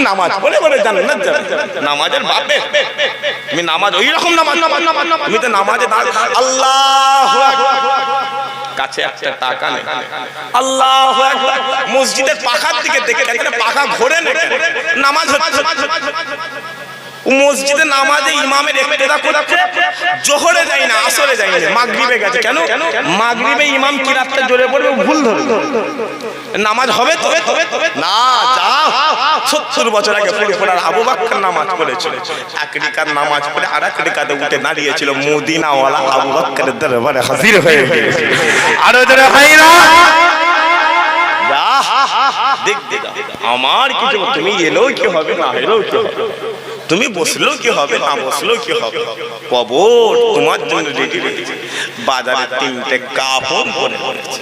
নামাজ পড়ে পড়ে জান্নাত যাবে নামাজের বাপে তুমি নামাজ ওই রকম নামাজ তুমি তো নামাজে আল্লাহ কাছে একটা টাকা আল্লাহ মসজিদের পাখার দিকে দেখে এখানে পাখা ঘোরে নামাজ নামাজ মসজিদে নামাজে ইমামের ইক্তেদা করছে জোহরে যাই না আসরে যাই না। মাগরিবে গেছে। কেন? মাগরিবে ইমাম কিরাতটা জোরে পড়বে? ভুল ধরবে। নামাজ হবে তো? না যাও সত্তর বছর আগে পড়ে পড়ার আবু বাক্কার নামাজ পড়েছিল। এক নামাজ পড়ে আর এক উঠে দাঁড়িয়েছিল মদিনাওয়ালা আবু বাক্কারের দরবারে হাজির হয়ে গিয়েছে আরও জোরে যা, দেখ আমার কিছু তুমি এলেও কি হবে না? এলেও কি হবে তুমি বসলেও কি হবে না বসলেও কি হবে? কবর তোমার জন্য রেডি রয়েছে বাজারে তিনটে কাপড় পরে পড়েছে।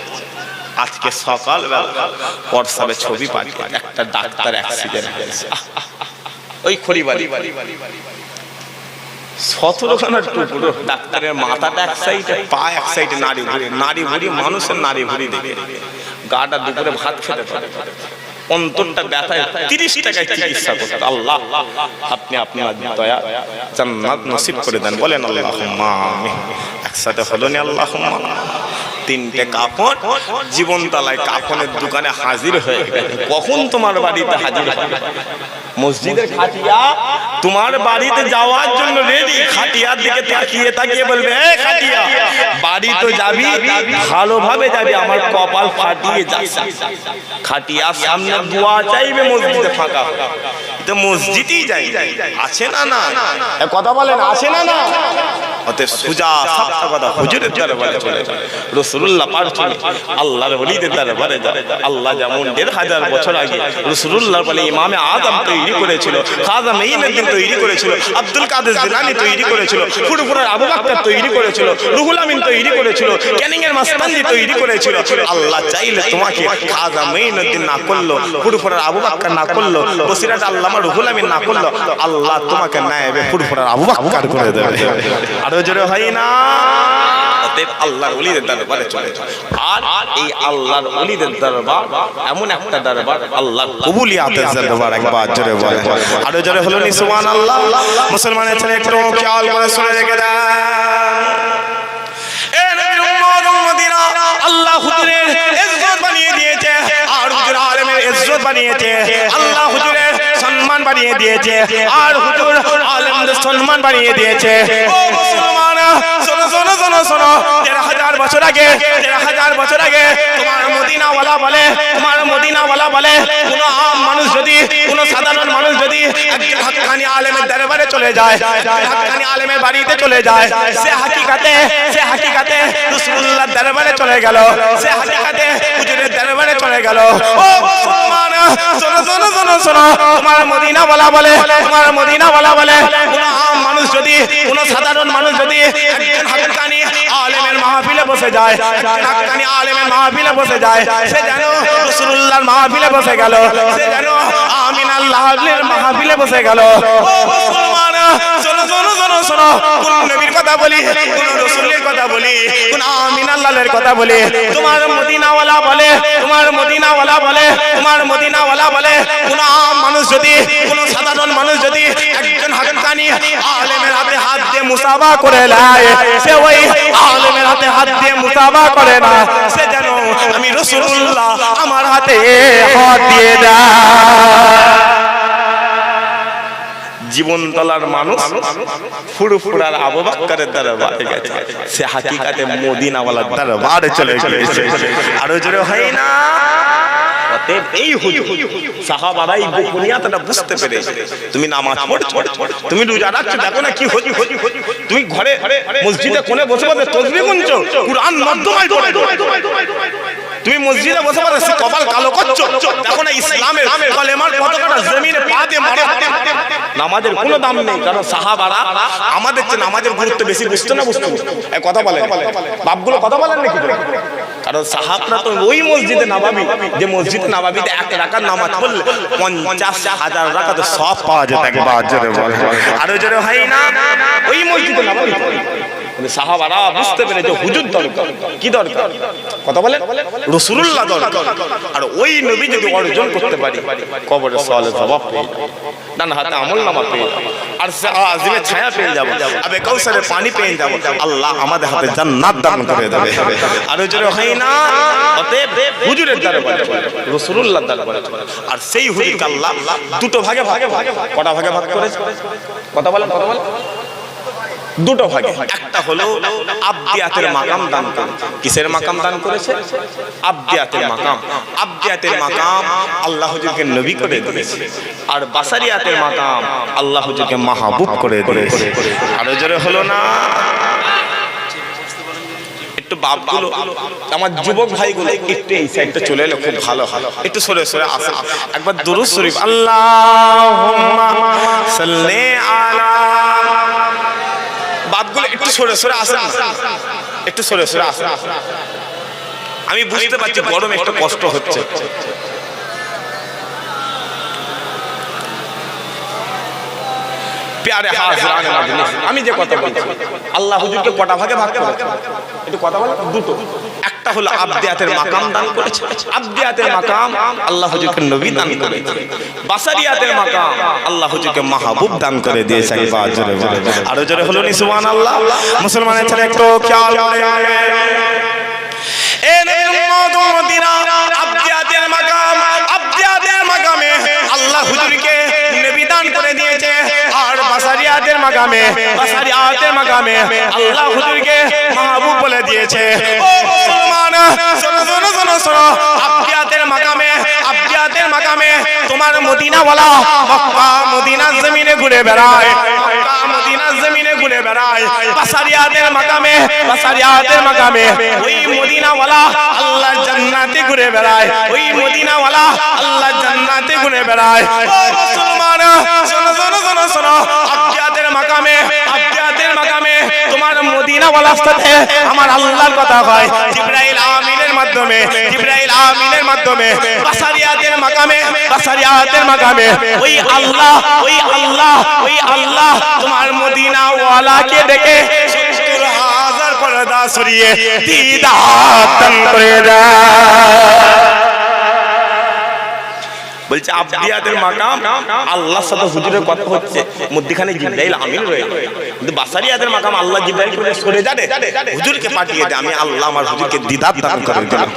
আজকে সকাল বেলা হোয়াটসঅ্যাপে ছবি পাঠিয়ে একটা ডাক্তার অ্যাক্সিডেন্ট হয়েছে। ওই খড়িবাড়ি সতেরোখানা টুকরো। ডাক্তারের মাথাটা এক সাইডে পা এক সাইডে নাড়ি ভুড়ি নাড়ি ভুড়ি মানুষের নাড়ি ভুড়ি দেখে। গাটা দুপুরে ভাত খেতে পারে। অন্তরটা ব্যথায় তিরিশ টাকায় চিকিৎসা করতে আল্লাহ, আপনি আপনার দয়া জান্নাত নসিব করে দেন। বলেন আল্লাহ একসাথে হলো নি আল্লাহ তিনটে কাপড় জীবন তালায় কাপড়ের দোকানে হাজির হয়ে গেছে। কখন তোমার বাড়িতে হাজির হবে? মসজিদের খাটিয়া, তোমার বাড়িতে যাওয়ার জন্য রেডি খাটিয়ার দিকে তাকিয়ে তাকিয়ে বলবে খাটিয়া, বাড়ি তো যাবি, ভালোভাবে যাবি, আমার কপাল ফাটিয়ে যাচ্ছে খাটিয়ার সামনে দোয়া চাইবে মসজিদে ফাঁকা। তো মসজিদই যাই। আছে না না? কথা বলেন, আছে না না? অতএব সুজা সাতটা কথা হুজুরের দরবারে চলে যায় রসুল্লাহ পার চলে আল্লাহর ওলিদের দরবারে যায় আল্লাহ যেমন দেড় হাজার বছর আগে রসুল্লাহ বলে ইমামে আদম তৈরি করেছিল খাজা মেইনুদ্দিন তৈরি করেছিল আব্দুল কাদের জিলানী তৈরি করেছিল ফুরফুরার আবু বাক্কার তৈরি করেছিল রুহুল আমিন তৈরি করেছিল ক্যানিং এর মাস্তানজি তৈরি করেছিল। আল্লাহ চাইলে তোমাকে খাজা মেইনুদ্দিন না করল ফুরফুরার আবু বাক্কার না করল বসিরাট আল্লামা রুহুল আমিন না করল আল্লাহ তোমাকে নায়েবে ফুরফুরার আবু বাক্কার করে দেবে। আরও জোরে হয় না। অতএব আল্লাহর ওলিদের দরবারে চলে যায়। আর এই আল্লাহর ওলিদের দরবার এমন একটা দরবার আল্লাহর কবুলিয়াতের দরবার একবার জোরে বলে। আরও জোরে হলো নি সুবহানাল্লাহ। মুসলমানের ছেলে একটু খেয়াল করে শুনে রেখে দেন। এ নবীর উম্মত উম্মতিরা, আল্লাহ হুজুরের ইজ্জত বানিয়ে দিয়েছে। আর হুজুর ইজ্জত বানিয়েছে, আল্লাহ হুজুরের সম্মান বানিয়ে দিয়েছে, আর হুজুর আলেমদের সম্মান বানিয়ে দিয়েছে। ও মুসলমান শোনো শোনো শোনো। দেড় হাজার বছর আগে, দেড় হাজার বছর আগে তোমার মদিনাওয়ালা বলে, তোমার মদিনাওয়ালা বলে, কোন আম মানুষ যদি, কোন সাধারণ মানুষ যদি একজন আলেমের দরবারে চলে যায়, হাক্কানি আলেমের বাড়িতে চলে যায়, সে হাকিকাতে সে হাকিকাতে রাসূলুল্লাহ দরবারে চলে গেল, সে হাকিকাতে হুজুরের দরবারে চলে গেল। ও মুসলমান শোনো শোনো শোনো তোমার বলা বলে, তোমার বলা বলে। মানুষ যদি সাধারণ মানুষ যদি মাহফিলে বসে যায় বসে যায় বসে গেল, সে যেন আমিন আল্লাহর মাহফিলে বসে গেল। মুসলমান শোনো শোনো যদি, কোন হাতে হাত মুসাফা করে নেয়, সে ওই হাতে হাত মুসাফা করে না, সে যেন আমি আমার হাতে হাত দিয়ে দেয়। জীবন তলার মানুষ ফুরফুরার আবু বকরের দরবারে গেছে। সে হাকিকাতে মদিনাওয়ালার দরবারে চলে গিয়েছে আরও জোরে হয় না। মসজিদে বসে তুমি মসজিদে বসে কপাল কালো ইসলামের জমিনে পা দিয়ে মারা। নামাজের কোনো দাম নেই, কারণ সাহাবারা আমাদের চেয়ে নামাজের গুরুত্ব বেশি বুঝতো না বুঝতো। কথা বলে বাপগুলো কথা বলেন নাকি কারণ সাহাবরা তো ওই মসজিদে নামাবি, যে মসজিদে নামাবিতে এক রাখার নামাজ পড়লে পঞ্চাশ হাজার রাকাত সব পাওয়া যায় আর জোরে হয় না? ওই মসজিদে নামাবি? কিন্তু সাহাবারা বুঝতে পেরে যে হুজুর দরকার। কি দরকার? কথা বলেন? রসুল্লাহ দরকার। আর ওই নবী যদি অর্জন করতে পারি, কবরে সওয়ালের জবাব পেয়ে ডান হাতে আমল নামা পেয়ে আর আজিমে ছায়া পেয়ে যাব। আবে কাউসারে পানি পেয়ে যাব। আল্লাহ আমাদের হাতে জান্নাত দান করে দেবে। আর জন্য হয় না? অতএব হুজুরের দরবারে রসুল্লাহ দরবারে আর সেই হুজুরকে আল্লাহ দুটো ভাগে ভাগে ভাগে কটা ভাগে ভাগ করেছে? কথা বলেন কথা বলেন। দুটো ভাগে। একটা হলো আব্দিয়াতের মাকাম দান করেছে। কিসের মাকাম দান করেছে? আব্দিয়াতের মাকাম। আব্দিয়াতের মাকাম আল্লাহ হুজুরকে নবী করে দিয়েছে। আর বাসারিয়াতের মাকাম আল্লাহ হুজুরকে মাহবুব করে দিয়েছে। আরও জোরে হলো না। একটু বাপগুলো আমার যুবক ভাইগুলো একটু এই সাইডটা চলে এলে খুব ভালো হয়। একটু সরে সরে আসে। একবার দুরুদ শরীফ। আল্লাহুম্মা সাল্লি আলা একটু সরে সরে আসে একটু সরে সরে আসে আমি বুঝতে পারছি গরম একটু কষ্ট হচ্ছে। প্যারে হাজরান আমি যে কথা বলছি আল্লাহ হুজুরকে কটা ভাগে ভাগ ভাগে একটু কথা বলে দুটো। একটা হলো আবদিয়াতের মাকাম দান করেছে। আবদিয়াতের মাকাম আল্লাহ হুজুরকে নবী দান করেছে। বাসারিয়াতের মাকাম আল্লাহ হুজুরকে মাহবুব দান করে দিয়েছে একবার। জোরে আরও জোরে হলো নি সুবহানাল্লাহ মুসলমানের ছেলে একটু খেয়াল করে এ নির্মত মদিনা আবদিয়াতের মাকাম আবদিয়াতের মাকামে আল্লাহ হুজুরকে নবী দান করে দিয়েছে। বাসারিয়াতের মাকামে বাসারিয়াতের মাকামে আল্লাহ হুজুরকে মাহবুব বলে দিয়েছে। ও মুসলমান, শোনো শোনো শোনো শোনো। আবদিয়াতের মাকামে আবদিয়াতের মাকামে তোমার মদিনাওয়ালা মক্কা মদিনা জমিনে ঘুরে বেড়ায়। জমিনে ঘুরে বেড়ায় বাসারিয়াতের মাকামে বাসারিয়াতের মাকামে ওই মদিনা ওয়ালা আল্লাহ জান্নাতে ঘুরে বেড়ায় ওই মদিনা ওয়ালা আল্লাহ জান্নাতে ঘুরে বেড়ায় ও মুসলমান শোনো শোনো শোনো শোনো আবদিয়াতের মাকামে আবদিয়াতের মাকামে তোমার মদিনা ওয়ালার সাথে আমার আল্লাহর কথা হয় জিবরাইল আমিনের মাধ্যমে, জিব্রাইল আমিনের মাধ্যমে বাসারিয়াতের মাকামে বাসারিয়াতের মাকামে। ওই আল্লাহ ওই আল্লাহ ওই আল্লাহ তোমার মদিনা ওয়ালাকে দেখে হাজার পর্দা সরিয়ে দিদা করে দেয়। বলছে আবদিয়াতের মাকাম আল্লাহর সাথে হুজুরের কথা হচ্ছে। মধ্যখানে জিব্রাইল আমিন রয়ে কিন্তু বাসারিয়াতের মাকাম আল্লাহ জিব্রাইল করে সরে যাবে হুজুরকে পাঠিয়ে দে আমি আল্লাহ আমার হুজুরকে দিদাত দান করে দিলাম।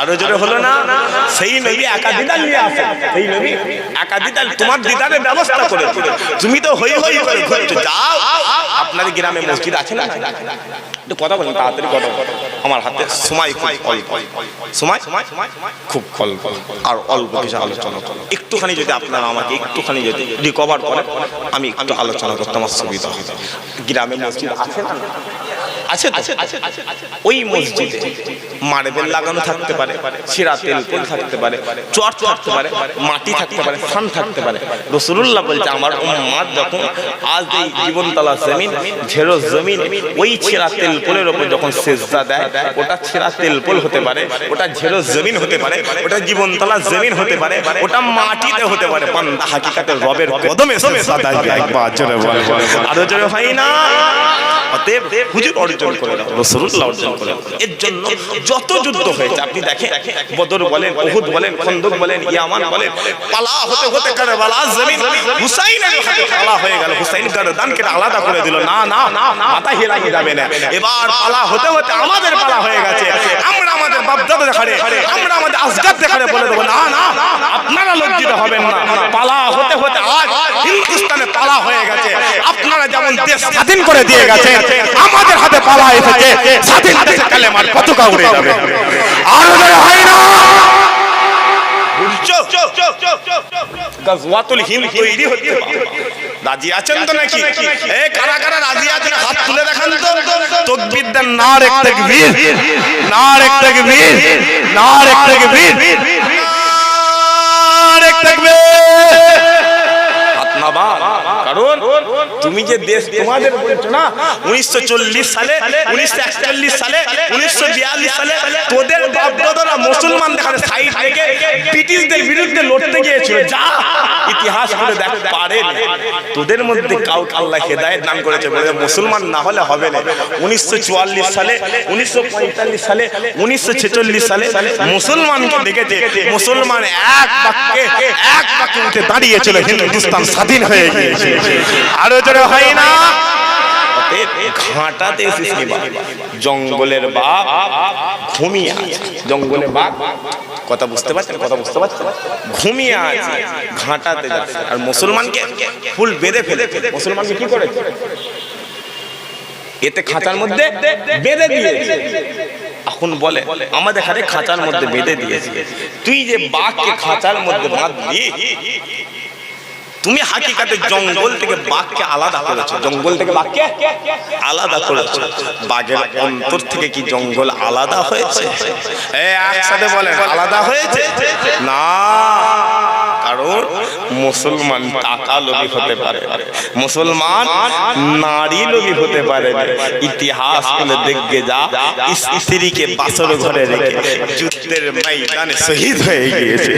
আরও জোরে হলো না? সেই নবী একাদিদাল নিয়ে আসে। সেই নবী একাদিদাল তোমার দিদারের ব্যবস্থা করে। তুমি তো হই হই করে ঘুরছো। যাও আপনার গ্রামে মসজিদ আছে না? একটু কথা বলেন তাড়াতাড়ি কথা আমার হাতে সময় খুব অল্প। সময়। খুব অল্প। আর অল্প কিছু আলোচনা। একটুখানি যদি আপনারা আমাকে একটুখানি যদি রিকভার করেন, আমি একটু আলোচনা করতে আমার সুবিধা হবে। গ্রামে মসজিদ আছে না? আছে? ওই মসজিদে মার্বেল লাগানো থাকতে পারে ছেঁড়া তেল তেল থাকতে পারে চট থাকতে পারে মাটি থাকতে পারে ফান থাকতে পারে। রসুল্লাহ বলছে আমার উম্মাদ যখন আজ এই জীবনতলা জমিন ঝেড়ো জমিন ওই ছেঁড়া তেল পোলের ওপর যখন সেজদা দেয় ওটা ছেঁড়া তেল পোল হতে পারে ওটা ঝেড়ো জমিন হতে পারে ওটা জীবনতলা জমিন হতে পারে ওটা মাটিতে হতে পারে। বান্দা হাকিকাতে রবের কদমে সেজদা দেয় একবার জোরে বলে আরও জোরে হয় না। অতএব হুজুর অর্জন করে রসুল্লাহ অর্জন করে এর জন্য যত যুদ্ধ হয়েছে, আপনি দেখেন, বদর বলেন, উহুদ বলেন, খন্দক বলেন, ইয়ামান বলেন, পালা হতে হতে কারবালা জমিন হুসাইনের হাতে পালা হয়ে গেল। হুসাইন গর্দান কেটে আলাদা করে দিল, না না না মাথা হেলানো যাবে না। এবার পালা হতে হতে আমাদের পালা হয়ে গেছে। আমরা আমাদের বাপদাদা দেখারে আমরা আমাদের আজগার দেখারে বলে দেবো, না না, আপনারা লজ্জিত হবেন না। পালা হতে হতে আজ হিন্দুস্তানে পালা হয়ে গেছে আপনারা যেমন দেশ স্বাধীন করে দিয়ে গেছে আমাদের হাতে পালা এসেছে। স্বাধীন দেশে কালেমার পতাকা উড়ে যাবে? আর হয় না। গাজওয়াতুল হিন্দ তৈরি হচ্ছে রাজি আছেন তো নাকি? এ কারা কারা রাজি আছেন? হাত তুলে দেখান তো। তকবীর দেন নার এক তাকবীর নার এক তাকবীর নার এক তাকবীর নার এক তাকবীর কারণ তুমি যে দেশ তোমাদের বলছো না, উনিশশো চল্লিশ সালে, উনিশশো একচল্লিশ সালে, উনিশশো বিয়াল্লিশ সালে তোদের বাপদাদারা মুসলমান সাইড থেকে ব্রিটিশদের বিরুদ্ধে লড়তে গিয়েছিল। যা ইতিহাস করে দেখ, পারে তোদের মধ্যে আল্লাহ হেদায়েত দান করেছে বলে মুসলমান না হলে হবে না। উনিশশো চুয়াল্লিশ সালে, উনিশশো পঁয়তাল্লিশ সালে, উনিশশো ছেচল্লিশ সালে মুসলমানকে দেখেছে। মুসলমান এক বাক্যে এক বাক্যে উঠে দাঁড়িয়েছিল হিন্দুস্তান স্বাধীন হয়ে গিয়েছে। আরও জোরে হয় না। জঙ্গলের বাপ ঘুমিয়ে জঙ্গলের বাপ কথা বুঝতে পারছেন? কথা বুঝতে পারছেন? ঘুমিয়ে আছে, ঘাটাতে যাচ্ছে। আর মুসলমানকে ফুল বেঁধে ফেলে মুসলমানকে কি করে এতে খাঁচার মধ্যে বেঁধে দিয়ে এখন বলে, আমাদের হাতে খাঁচার মধ্যে বেঁধে দিয়েছে। তুই যে বাঘকে খাঁচার মধ্যে বাঁধলি তুমি হাকিকাতে জঙ্গল থেকে বাঘকে আলাদা করেছ। জঙ্গল থেকে বাঘকে আলাদা করেছ। বাঘের অন্তর থেকে কি জঙ্গল আলাদা হয়েছে? একসাথে বলেন আলাদা হয়েছে? না। কারণ মুসলমান টাকা লোভী হতে পারে। মুসলমান নারী লোভী হতে পারে ইতিহাস খুলে দেখবে যা স্ত্রীকে বাসর ঘরে রেখে যুদ্ধের ময়দানে শহীদ হয়ে গিয়েছে।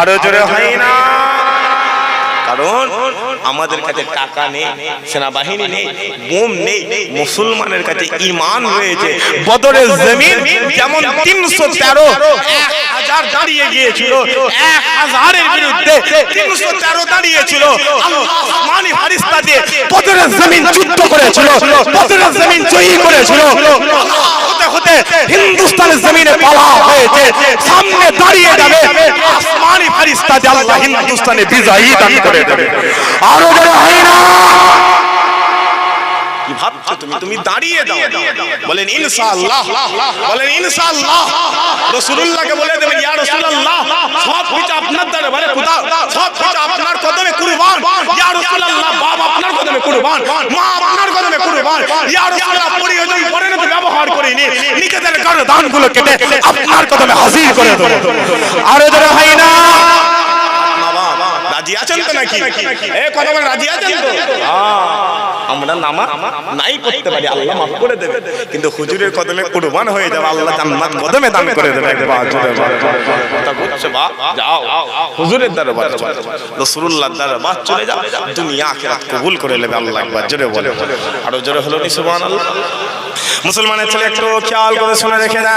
আরও জোরে হয় না। কারণ আমাদের কাছে টাকা নেই, সেনাবাহিনী নেই, বোম নেই, মুসলমানের কাছে ইমান রয়েছে, বদরের জমিন যেমন তিনশো তেরো দাঁড়িয়ে গিয়েছিল, এক হাজারের বিরুদ্ধে তিনশো তেরো দাঁড়িয়েছিল করেছিল করেছিল হতে হিন্দুস্তানের জমিনে পালা হয়েছে, সামনে দাঁড়িয়ে যাবে আসমানি ফারিস্তা আল্লাহ হিন্দুস্তানে বিজয়ী দান করে দেবে। আরও বড় হয় না। কি ভাবছ তুমি? তুমি দাঁড়িয়ে দাও। বলেন, ইনশাআল্লাহ। বলেন, ইনশাআল্লাহ। রাসূলুল্লাহকে বলে দেবেন, ইয়া রাসূলুল্লাহ, সব কিছু আপনার দ্বারা বলে খোদা, সব কিছু আপনার কদমে কুরবান। ইয়া রাসূলুল্লাহ, বাপ আপনার কদমে কুরবান। মা আপনার কদমে কুরবান। ইয়া রাসূলুল্লাহ, পরিয়োজন করে না তো ব্যবহার করিনি নিজেদের ঘর দানগুলো কেটে আপনার কদমে হাজির করে দেবো। আরও যারা হয় না। রাজি আছেন তো নাকি? এ কথা রাজি আছেন তো? আমরা নামা নাই পারি, আল্লাহ মাফ করে দেবে। কিন্তু হুজুরের কদমে কুরবান হয়ে যাবে আল্লাহ জান্নাত কদমে দান করে দেবে। কথা বুঝছে বা, যাও। হুজুরের দরবার দরবার চলে যাও। দুনিয়া কবুল করে নেবে, আল্লাহ একবার জোরে বলে। আরও জোরে হলো নি, সুবহানাল্লাহ। মুসলমানের ছেলে একটু খেয়াল করে শুনে রেখে না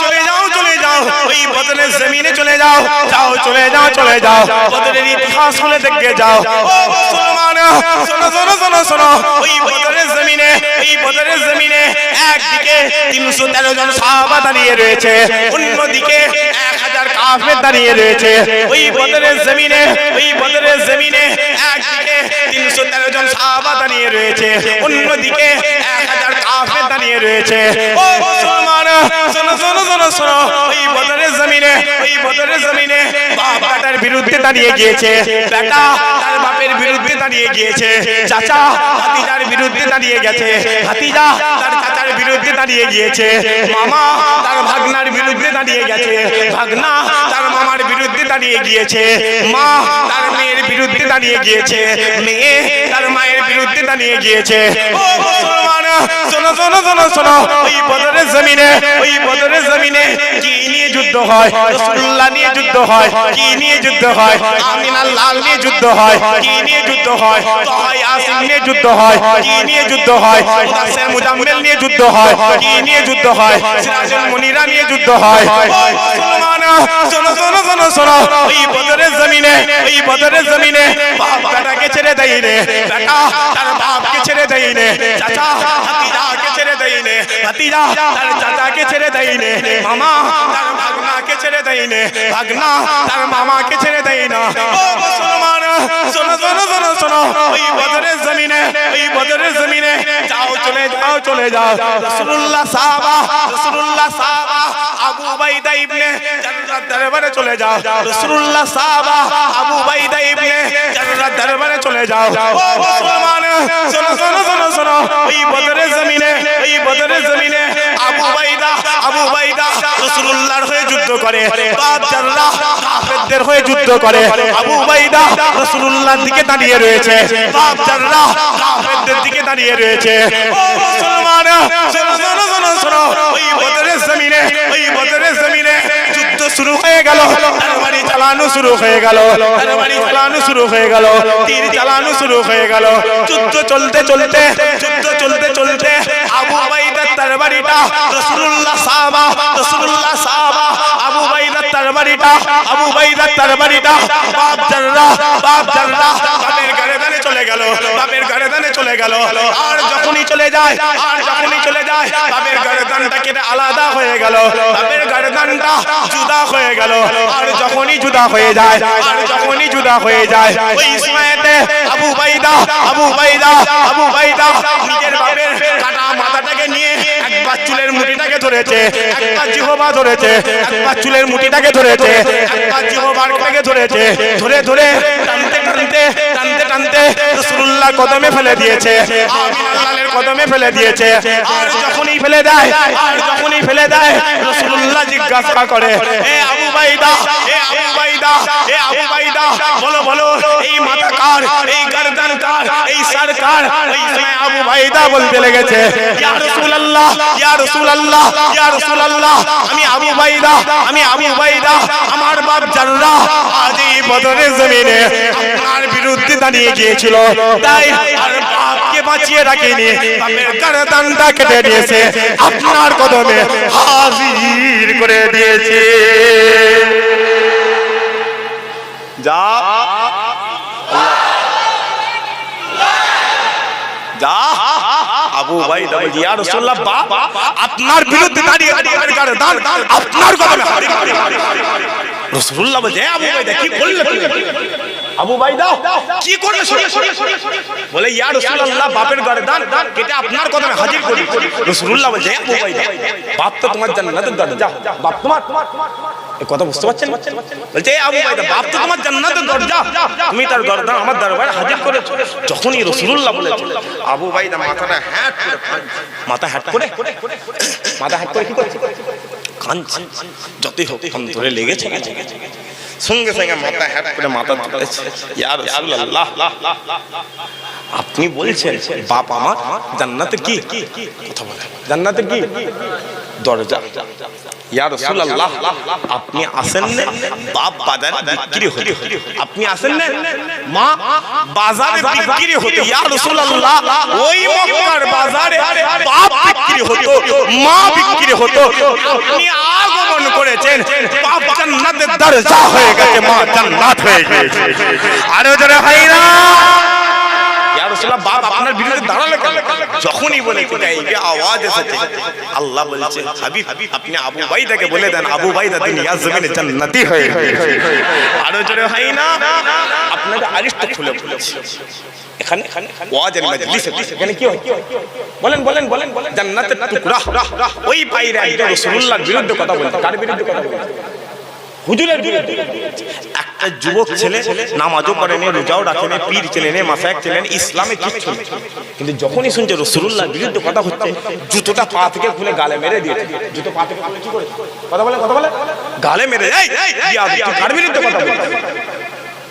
চলে যাও চলে যাও। ওই বদলের জমিনে চলে যাও যাও যাও, চলে যাও। দেখে যাও। ও মুসলমান, শোনো শোনো শোনো শোনো। ওই দাঁড়িয়ে রয়েছে, অন্যদিকে এক হাজার কাফের দাঁড়িয়ে রয়েছে। ওই বদলের জমিনে, ওই বদলের জমিনে একদিকে তিনশো তেরো জন সাহাবা দাঁড়িয়ে রয়েছে, অন্যদিকে এক হাজার কাফের দাঁড়িয়ে রয়েছে। ও মুসলমান শোনো শোনো শোনো শোনো। ওই বদরের জমিনে ওই বদরের জমিনে বাপ বেটার বিরুদ্ধে দাঁড়িয়ে গিয়েছে। বেটা তার বাপের বিরুদ্ধে দাঁড়িয়ে গিয়েছে। চাচা ভাতিজার বিরুদ্ধে দাঁড়িয়ে গেছে। ভাতিজা তার চাচার বিরুদ্ধে দাঁড়িয়ে গিয়েছে। মামা তার ভাগনার বিরুদ্ধে দাঁড়িয়ে গেছে। ভাগনা তার মামার বিরুদ্ধে দাঁড়িয়ে গিয়েছে। মা তার মেয়ের বিরুদ্ধে দাঁড়িয়ে গিয়েছে। মেয়ে তার মায়ের বিরুদ্ধে দাঁড়িয়ে গিয়েছে। ও মুসলমান শোনো শোনো শোনো শোনো ওই বদরের জমিনে ওই বদরের জমিনে কি নিয়ে যুদ্ধ হয় রাসূলুল্লাহ নিয়ে যুদ্ধ হয় কি নিয়ে যুদ্ধ হয় আমিনার লাল নিয়ে যুদ্ধ হয় কি নিয়ে যুদ্ধ হয় তহাই আসিম নিয়ে যুদ্ধ হয় কি নিয়ে যুদ্ধ হয় মুদাসসির মুজাম্মিল নিয়ে যুদ্ধ হয় কি নিয়ে যুদ্ধ হয় সিরাজুল মুনিরা নিয়ে যুদ্ধ হয় মুসলমান শোনো শোনো শোনো শোনো ওই বদরের জমিনে ওই বদরের জমিনে বাপ বেটাকে ছেড়ে দেয় রে বেটা তার বাপকে ছেড়ে দেয় রে চাচা ভাতিজাকে রে ভাতিজা তার চাচাকে ছেড়ে রে মামা তার ভাগনাকে ছেড়ে রে ভাগনা তার মামাকে ছেড়ে দেয় না ও মুসলমান শোনো শোনো শোনো শোনো। ওই বদরের জমিনে ওই বদরের জমিনে। যাও চলে যাও চলে যাও। রাসূলুল্লাহ সাহাবা রাসূলুল্লাহ সাহাবা আবু উবাইদা ইবনে জাররার দরবারে চলে যাও। রাসূলুল্লাহ সাহাবা আবু উবাইদা ইবনে জাররার দরবারে চলে যাও। ও মুসলমান শোনো শোনো। শোনো শোনো বদরের জমিনে, এই বদরের জমিনে আবু উবাইদা আবু উবাইদা রাসূলুল্লাহর হয়ে যুদ্ধ করে বাপ জাররাহ কাফেরদের হয়ে যুদ্ধ করে, আবু উবাইদা রাসূলুল্লাহর দিকে দাঁড়িয়ে রয়েছে বাপ জাররাহ কাফেরদের দিকে দাঁড়িয়ে রয়েছে। ও মুসলমান, শোনো শোনো শোনো শোনো ওই বদরের জমিনে ওই বদরের জমিনে যুদ্ধ শুরু হয়ে গেল, তরবারি চালানো শুরু হয়ে গেল, তরবারি চালানো শুরু হয়ে গেল, তীর চালানো শুরু হয়ে গেল, যুদ্ধ চলতে চলতে যুদ্ধ চলতে চলতে, আবু বাইদা তার বাড়িটা, রাসূলুল্লাহ সাহাবা রাসূলুল্লাহ সাহাবা, আবু বাইদা তার বাড়িটা, আবু বাইদা তার বাড়িটা, বাপ জানরা বাপ জানরা, বাপের গর্দানে চলে গেল, বাপের গর্দানে চলে গেল। আর যখনই চলে যায়, আর যখনই চলে যায় বাপের গর্দানটা কেটে আলাদা হয়ে গেল। বাপের গর্দানটা জুদা হয়ে গেল। আর যখনই জুদা হয়ে যায়, আর যখনই জুদা হয়ে যায়, ওই সময়তে আবু বাইদা আবু বাইদা আবু বাইদা নিজের বাপের কাটা মাথাটাকে নিয়ে একবার চুলের মুঠিটাকে ধরেছে, একবার জিহবা ধরেছে, একবার চুলের মুঠিটাকে ধরেছে, একবার জিহবারটাকে ধরেছে, ধরে ধরে টানতে টানতে টানতে টানতে রাসূলুল্লাহ কদমে ফেলে দিয়েছে। কদমে ফেলে দিয়েছে। আর যখনই ফেলে দেয় আর যখনই ফেলে দেয় রাসূলুল্লাহ জিজ্ঞাসা করে এ আবু বাইদা এ আবু বাইদা এ আবু বাইদা বলো বলো এই মাথা কার এই গর্দান কার এই সর কার? ওই সময় আবু বাইদা বলতে লেগেছে ইয়া রাসূলুল্লাহ ইয়া রাসূলুল্লাহ ইয়া রাসূলুল্লাহ আমি আবু বাইদা আমি আবু বাইদা আমার বাপ জাররাহ আজ এই বদরের জমিনে আপনার বিরুদ্ধে দাঁড়িয়ে গিয়েছিল। তাই আপনাকে বাঁচিয়ে রাখেনি। গর্দানটা কেটে দিয়েছে। আপনার কদমে হাজির করে দিয়েছে। যা আবু ভাই ইয়া রাসূলুল্লাহ বাপ আপনার বিরুদ্ধে দাঁড়িয়ে দাঁড়িয়ে গর্দান আপনার কদমে রাসূলুল্লাহ বলে আবু বাইদা কি করলে তুমি? আবু বাইদা কি করলে বলে ইয়া রাসূলুল্লাহ বাপের গর্দান কেটে আপনার কদমে হাজির করি। রাসূলুল্লাহ বলে আবু বাইদা বাপ তো তোমার জান্নাতের দরজা। বাপ তোমার কথা বুঝতে পারছেন? বলছে আবু বাইদা বাপ তো তোমার জান্নাতের দরজা। তুমি তার গর্দান আমার দরবারে হাজির করেছ। যখনই রাসূলুল্লাহ বলেছে আবু বাইদা মাথাটা হ্যাট করে মাথা হ্যাট করে? মাথা হ্যাট করে কি করেছে? কাঁদছে যতই হোক ধরে লেগেছে। সঙ্গে সঙ্গে মাথা হ্যাট করে মাথা ধরেছে। ইয়া রাসূলুল্লাহ আপনি বলছেন বাপ আমার জান্নাতের কি? কথা বলে। জান্নাতের কি? দরজা। ইয়া রাসূলুল্লাহ আপনি আসেন না বাপ বাজারে বিক্রি হতে। আপনি আসেন না মা বাজারে বিক্রি হতে। ইয়া রাসূলুল্লাহ ওই মক্কার বাজারে বাপ বিক্রি হতো মা বিক্রি হতো। আপনি আগমন করেছেন বাপ জান্নাতের দরজা হয়ে গেছে মা জান্নাত হয়ে গেছে। আরও জোরে হয় না রাসূলুল্লাহ বাপ আপনার বিরুদ্ধে দাঁড়ালে? যখনই বলেছে এই আওয়াজ এসেছে। আল্লাহ বলছে হাবিব আপনি আবু বাইদাকে বলে দেন আবু বাইদা দুনিয়া জমিনে জান্নাতি হয়ে আরও জোরে হয় না? আপনাদের আরিস্ট খুলে বলেছি। এখানে ওয়াজের মজলিসে এখানে কি হয়? বলেন বলেন বলেন বলেন। জান্নাতের টুকরা। ওই বাইরে একজন রাসূলুল্লাহর বিরুদ্ধে কথা বলতে কার বিরুদ্ধে কথা বলতে হুজুরের একটা যুবক ছেলে নামাজও করেনি রোজাও রাখেনি পীর ছেলেনে মাসায় ছেলেন ইসলামে কিচ্ছু কিন্তু যখনই শুনছে রসুল্লাহ বিরুদ্ধে কথা হচ্ছে জুতোটা পা থেকে খুলে গালে মেরে দিয়েছে। জুতো পা থেকে কি করে কথা বলে কথা বলে? গালে মেরে এই বিরুদ্ধে কথা বলছিস?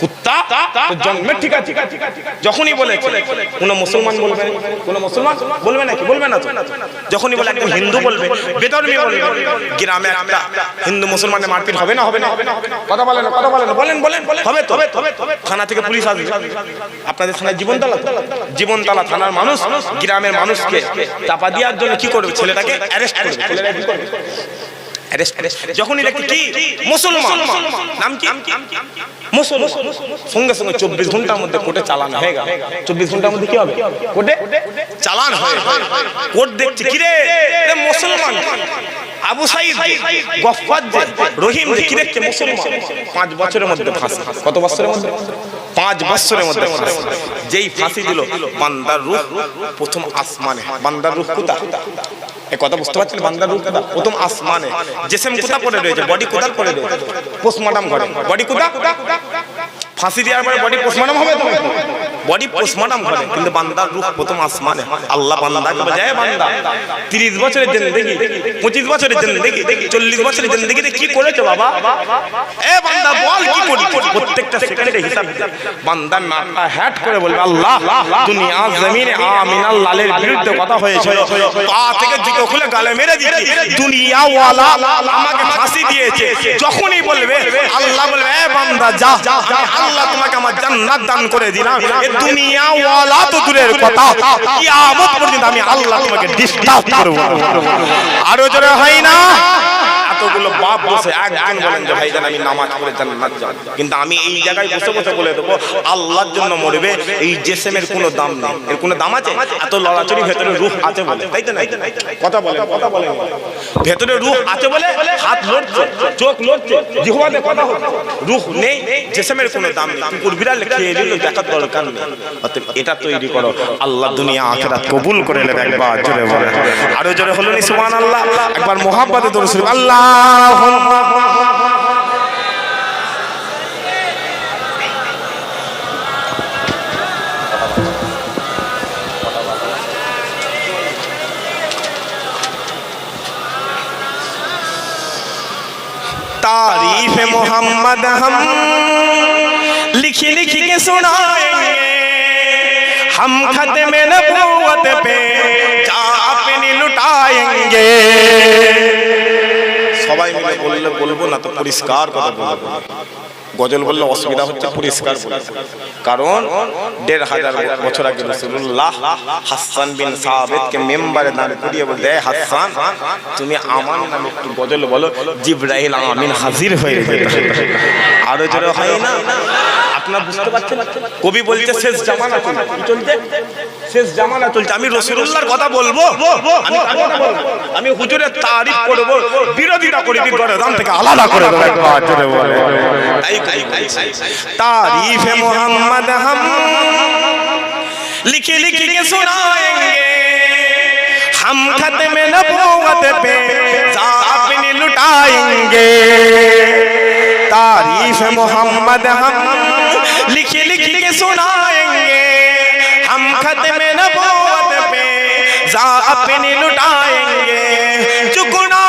কুত্তা জন্মের ঠিক আছে। যখনই বলে, কোন মুসলমান বলবে কোন মুসলমান বলবে নাকি? বলবে না যখনই বলে, একদম হিন্দু বলবে, বেদর্মী বলবে, গ্রামে একটা হিন্দু মুসলমানের মারপিট হবে না হবে না কথা বলেন কথা বলেন বলেন বলেন। হবে তো? থানা থেকে পুলিশ আসবে। আপনাদের থানায় জীবনতলা? জীবনতলা থানার মানুষ, গ্রামের মানুষকে চাপা দেওয়ার জন্য কি করবে? ছেলেটাকে অ্যারেস্ট করবে। কি করবে। যখনই দেখি কি? মুসলমান। নাম কি? মুসলমান। সঙ্গে সঙ্গে চব্বিশ ঘণ্টার মধ্যে কোর্টে চালান হয়ে গেল। চব্বিশ ঘণ্টার মধ্যে কি হবে? কোর্টে? চালান হয় কোর্ট দেখছে কি রে? মুসলমান। আবু সাইদ গফফার রহিম কি দেখছে মুসলমান? পাঁচ বছরের মধ্যে ফাঁসি। কত বছরের মধ্যে? পাঁচ বছরের মধ্যে যেই ফাঁসি দিল বান্দার রূহ প্রথম আসমানে। বান্দার রূহ কোথায়? এই কথা বুঝতে পারছেন? বান্দার রূপ কোথা প্রথম আসমানে। জেসেম কোথা পড়ে রয়েছে? বডি কোথায় পড়ে রয়েছে? পোস্টমর্টম করে বডি কোথা? ফাঁসি দেওয়ার পরে বডি পোস্টমর্টম হবে তো? বডি পোস্টমর্টম করে কিন্তু বান্দার রূহ প্রথম আসমানে আল্লাহ বান্দাকে বোঝায় বান্দা তিরিশ বছরের জন্য দেখি পঁচিশ বছরের জন্য দেখি চল্লিশ বছরের দেখি কি করেছ বাবা এ বান্দা বল কি করি প্রত্যেকটা সেকেন্ডে হিসাব বান্দা মাথা হ্যাট করে বলবে আল্লাহ দুনিয়া জমিনে আমিনাল লালের বিরুদ্ধে কথা হয়েছিল পা থেকে জুতো খুলে গালে মেরে দিয়েছি দুনিয়া ওয়ালা আমাকে ফাঁসি দিয়েছে যখনই বলবে আল্লাহ বলবে এ বান্দা যা আল্লাহ তোমাকে আমার জান্নাত দান করে দিলাম দুনিয়া ওয়ালা তো দূরের কথা। কিয়ামত পর্যন্ত আমি আল্লাহ তোমাকে ডিস্টার্ব করব। আরও জোরে হয় না? এতগুলো বাপ বসে একজন বলেন যে ভাইজান আমি নামাজ পড়ে জান্নাত যাব। কিন্তু আমি এই জায়গায় বসে বসে বলে দেবো আল্লাহর জন্য মরবে এই জেসেমের কোনো দাম নেই। এর কোনো দাম আছে? এত লড়াচড়ি ভেতরে রূহ আছে বলে তাই তো কথা বলে কথা বলে ভেতরে রূহ আছে বলে হাত লড়ছে চোখ লড়ছে জিহ্বাতে কথা হচ্ছে। রূহ নেই জেসেমের কোনো দাম নেই। কুকুর বিড়াল খেয়ে দিল দেখার দরকার নেই। অতএব এটা তৈরি করো। আল্লাহ দুনিয়া আখেরাত কবুল করে নেবে একবার জোরে বলে আরও জোরে হলো নি সুবহানাল্লাহ। একবার تاریف تعریف محمد ہم لکھی لکھ کے سنائیں گے۔ ہم خط میں نبوت پہ جا اپنی لٹائیں گے۔ সবাই মিলে বললে বলব না তো পরিষ্কার কথা বলব। গজল বললে অসুবিধা হচ্ছে পরিষ্কার কারণ দেড় হাজার বছর আগে রসুল্লাহ হাসান বিন সাহাবেদকে মেম্বারে দাঁড় করিয়ে বলতে "এ হাসান তুমি আমার নামে একটু গজল বলো জিব্রাহিল আমিন হাজির হয়ে যেতে। আরও জোরে হয় না? আপনার বুঝতে পারছেন? কবি বলছে শেষ জামানা চলছে। শেষ জামানা চলছে। আমি রসুল্লাহর কথা বলব? আমি হুজুরের তারিফ করব বিরোধিতা করি গরদান থেকে আলাদা করে দেবো تعریف محمد ہم لکھ لکھ کے سنائیں گے۔ ہم ختم نبوت پہ زاپن لٹائیں گے۔ تعریف محمد ہم لکھ لکھ کے سنائیں گے۔ ہم ختم نبوت پہ زاپن لٹائیں گے۔ جو گناہ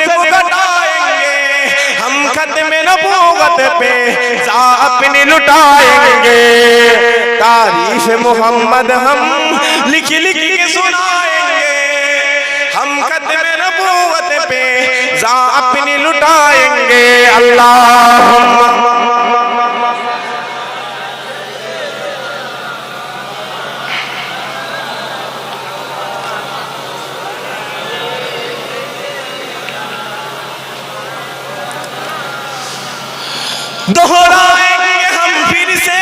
محبت پہ اپنے لٹائیں گے۔ تاریخ محمد ہم لکھ لکھ کے سنائیں گے۔ ہم قدم ربوت پہ اپنے لٹائیں گے۔ اللہ دہرائیں گے ہم پھر سے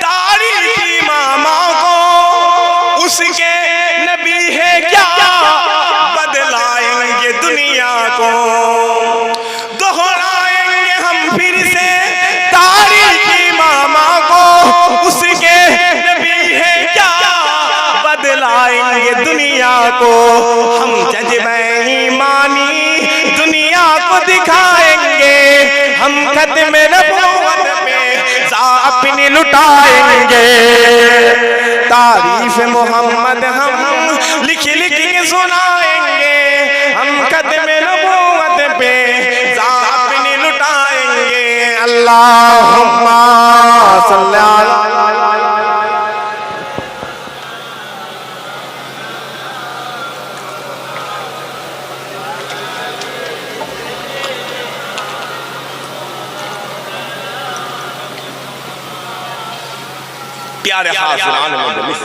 تاریخی ماما کو۔ اس کے نبی ہے کیا بدلائیں گے دنیا کو۔ دہرائیں گے ہم پھر سے تاریخی ماما کو۔ اس کے نبی ہے کیا بدلائیں گے دنیا کو۔ ہم جذبہ ایمانی دنیا کو دکھائیں گے۔ ہم قدم نبوت پہ جا اپنی لٹائیں گے تعریف محمد ہم لکھ لکھ کے سنائیں گے ہم قدم نبوت پہ جا اپنی لٹائیں گے اللہم صلی اللہ प्यारे हाजिरान मजलिस